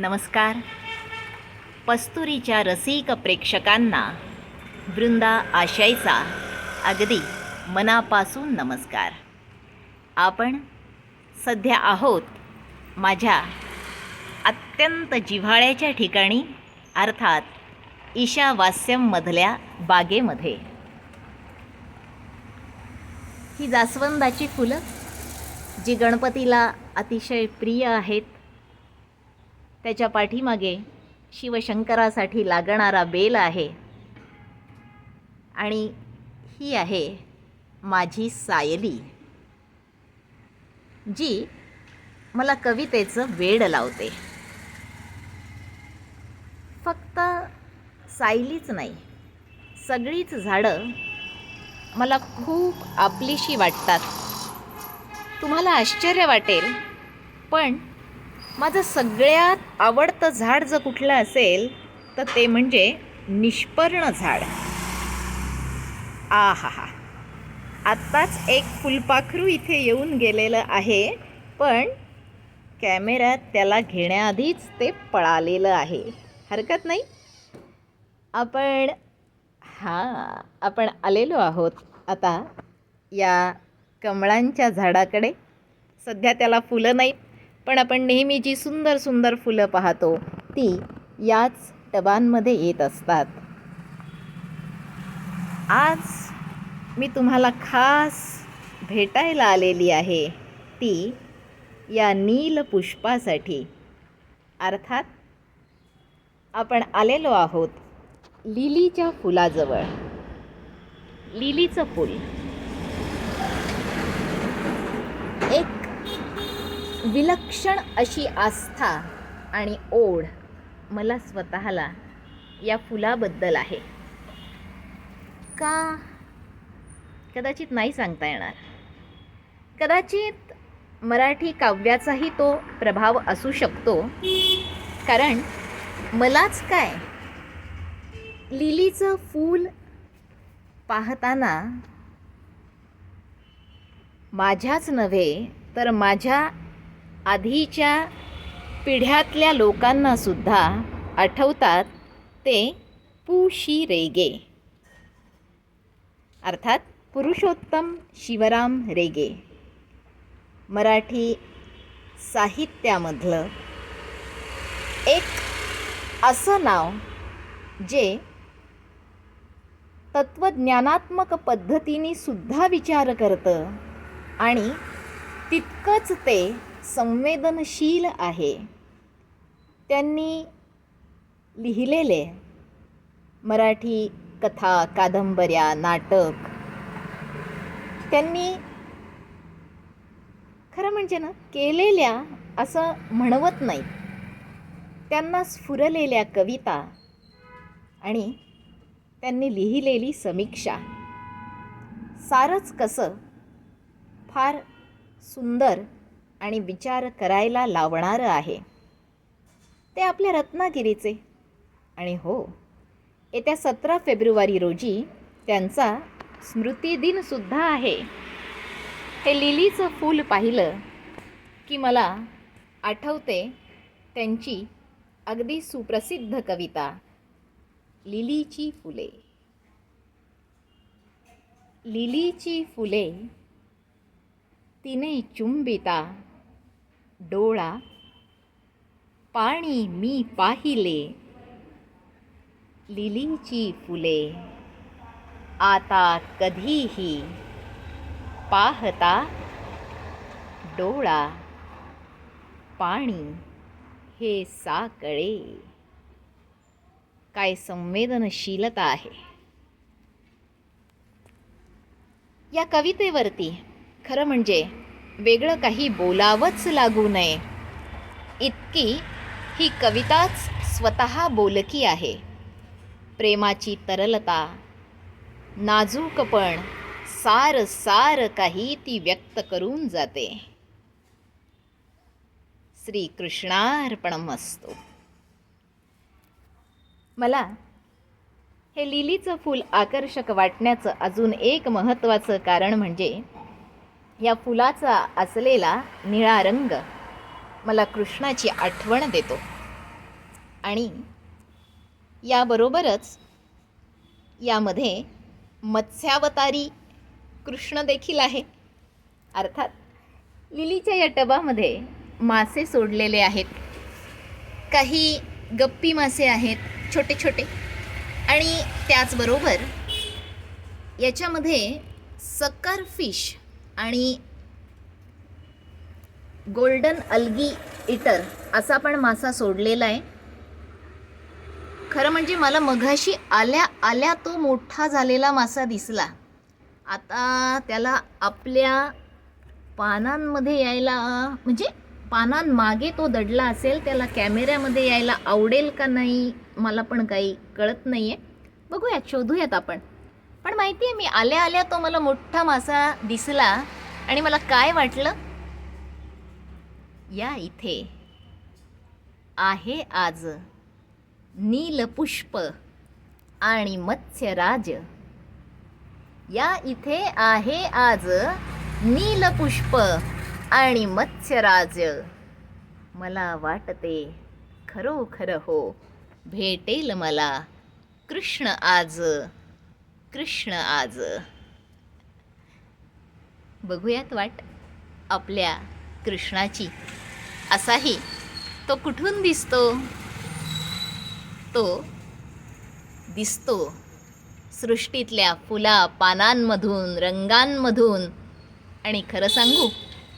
नमस्कार. पस्तुरीच्या रसिक प्रेक्षकांना वृंदा आशयचा अगदी मनापासून नमस्कार. आपण सध्या आहोत माझ्या अत्यंत जिव्हाळ्याच्या ठिकाणी अर्थात ईशावास्यममधल्या बागेमध्ये. ही जास्वंदाची फुलं जी गणपतीला अतिशय प्रिय आहेत त्याच्या पाठीमागे शिवशंकरासाठी लागणारा बेल आहे. आणि ही आहे माझी सायली जी मला कवितेचं वेड लावते. फक्त सायलीच नाही सगळीच झाडं मला खूप आपलीशी वाटतात. तुम्हाला आश्चर्य वाटेल पण माझं सगळ्यात आवडतं झाड जर कुठलं असेल तर ते म्हणजे निष्पर्ण झाड. आ हा हा आत्ताच एक फुलपाखरू इथे येऊन गेलेलं आहे पण कॅमेऱ्यात त्याला घेण्याआधीच ते पळालेलं आहे. हरकत नाही? आपण हां आपण आलेलो आहोत आता या कमळांच्या झाडाकडे. सध्या त्याला फुलं नाहीत. पण आपण नेहमी जी सुंदर सुंदर फुलं पाहतो ती याच टबांमध्ये येत असतात. आज मी तुम्हाला खास भेटायला आलेली आहे ती या नील पुष्पासाठी. अर्थात आपण आलेलो आहोत लिलीच्या फुलाजवळ. लिलीचं फूल एक विलक्षण अशी आस्था आणि ओढ मला स्वतःला या फुलाबद्दल आहे. का? कदाचित नाही सांगता येणार. कदाचित मराठी काव्याचाही तो प्रभाव असू शकतो. कारण मलाच काय? लिलीचं फूल पाहताना माझ्याच नव्हे तर माझ्या आधीच्या पिढ्यातल्या लोकांना सुद्धा आठवतात ते पुशी रेगे. अर्थात पुरुषोत्तम शिवराम रेगे. मराठी साहित्यामधलं एक असं नाव जे तत्त्वज्ञानात्मक पद्धतीने सुद्धा विचार करतं आणि तितकंच ते संवेदनशील आहे. त्यांनी लिहिलेले मराठी कथा कादंबऱ्या नाटक त्यांनी खरं म्हणजे ना केलेल्या असं म्हणवत नाही. त्यांना स्फुरलेल्या कविता आणि त्यांनी लिहिलेली समीक्षा. सारंच कसं फार सुंदर आणि विचार करायला लावणारं आहे. ते आपल्या रत्नागिरीचे. आणि हो येत्या सतरा फेब्रुवारी रोजी त्यांचा स्मृतिदिनसुद्धा आहे. हे लिलीचं फूल पाहिलं की मला आठवते त्यांची अगदी सुप्रसिद्ध कविता लिलीची फुले. लिलीची फुले तिने चुंबिता डोळा पाणी मी पाहिले लिलीची फुले. आता कधीही पाहता डोळा पाणी हे साकळे काय संवेदनशीलता आहे. या कवितेवरती खरं म्हणजे वेगळं काही बोलावंच लागू नये. इतकी ही कविताच स्वतः बोलकी आहे. प्रेमाची तरलता नाजूकपण सार सार काही ती व्यक्त करून जाते. श्रीकृष्णार्पणमस्तु. मला हे लिलीचं फूल आकर्षक वाटण्याचं अजून एक महत्त्वाचं कारण म्हणजे या फुलाचा असलेला निळा रंग मला कृष्णाची आठवण देतो. आणि याबरोबरच यामध्ये मत्स्यावतारी कृष्ण देखील आहे. अर्थात लिलीच्या या टबामध्ये मासे सोडलेले आहेत. काही गप्पी मासे आहेत छोटे छोटे. आणि त्याचबरोबर याच्यामध्ये सकर फिश आणि गोल्डन अल्गी इटर असा पण मासा सोडलेला आहे. खरं म्हणजे मला मघाशी आल्या आल्या तो मोठा झालेला मासा दिसला. आता त्याला आपल्या पानांमध्ये यायला म्हणजे पानांमागे तो दडला असेल त्याला कॅमेऱ्यामध्ये यायला आवडेल का नाही मला पण काही कळत नाही आहे बघूयात शोधूयात आपण. पण माहिती आहे मी आल्या आल्या तो मला मोठा मासा दिसला आणि मला काय वाटलं? या इथे आहे आज नीलपुष्प आणि मत्स्यराज. या इथे आहे आज नीलपुष्प आणि मत्स्यराज. मला वाटते खरोखर हो भेटेल मला कृष्ण आज. कृष्ण आज. बघूयात वाट आपल्या कृष्णाची. असाही तो कुठून दिसतो? तो दिसतो सृष्टीतल्या फुला पानांमधून रंगांमधून. आणि खरं सांगू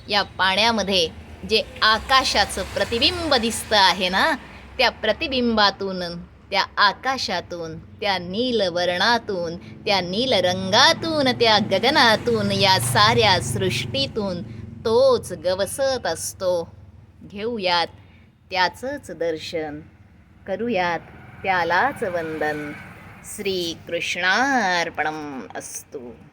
या पाण्यामध्ये जे आकाशाचं प्रतिबिंब दिसतं आहे ना त्या प्रतिबिंबातून त्या आकाशातून त्या नीलवर्णातून त्या नीलरंगातून त्या गगनातून या साऱ्या सृष्टीतून तोच गवसत असतो. घेऊयात त्याचंच दर्शन. करूयात त्यालाच वंदन. श्रीकृष्णार्पणम असतो.